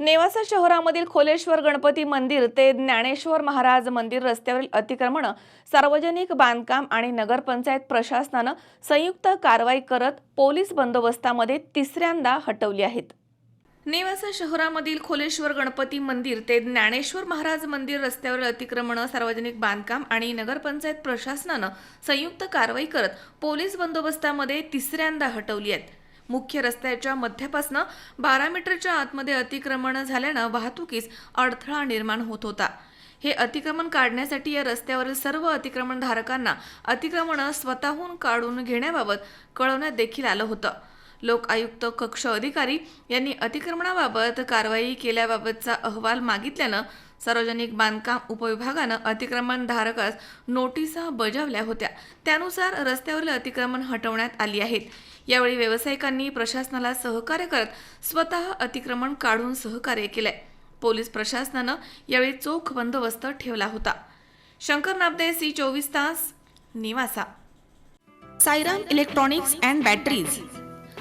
नेवासा शहरामधील खोलेश्वर गणपती मंदिर ते ज्ञानेश्वर महाराज मंदिर रस्त्यावरील अतिक्रमण सार्वजनिक बांधकाम आणि नगरपंचायत प्रशासनानं संयुक्त कारवाई करत पोलीस बंदोबस्तामध्ये तिसऱ्यांदा हटवली आहेत. नेवासा शहरामधील खोलेश्वर गणपती मंदिर ते ज्ञानेश्वर महाराज मंदिर रस्त्यावरील अतिक्रमण सार्वजनिक बांधकाम आणि नगरपंचायत प्रशासनानं संयुक्त कारवाई करत पोलीस बंदोबस्तामध्ये तिसऱ्यांदा हटवली आहेत. मुख्य रस्त्याच्या मध्यापासनं बारा मीटरच्या आतमध्ये अतिक्रमण झाल्यानं वाहतुकीस अडथळा निर्माण होत होता. हे अतिक्रमण काढण्यासाठी या रस्त्यावरील सर्व अतिक्रमणधारकांना अतिक्रमण स्वतःहून काढून घेण्याबाबत कळवण्यात देखील आलं होतं. लोक आयुक्त कक्ष अधिकारी यांनी अतिक्रमणाबाबत कारवाई केल्याबाबतचा अहवाल मागितल्यानं सार्वजनिक बांधकाम उपविभागानं अतिक्रमणधारकास नोटिसा बजावल्या होत्या. त्यानुसार रस्त्यावरील अतिक्रमण हटवण्यात आली आहेत. यावेळी व्यावसायिकांनी प्रशासनाला सहकार्य करत स्वतः अतिक्रमण काढून सहकार्य केलंय. पोलीस प्रशासनानं यावेळी चोख बंदोबस्त ठेवला होता. शंकर नाबदे सी चोवीस तास निवासा. Sairam electronics and batteries.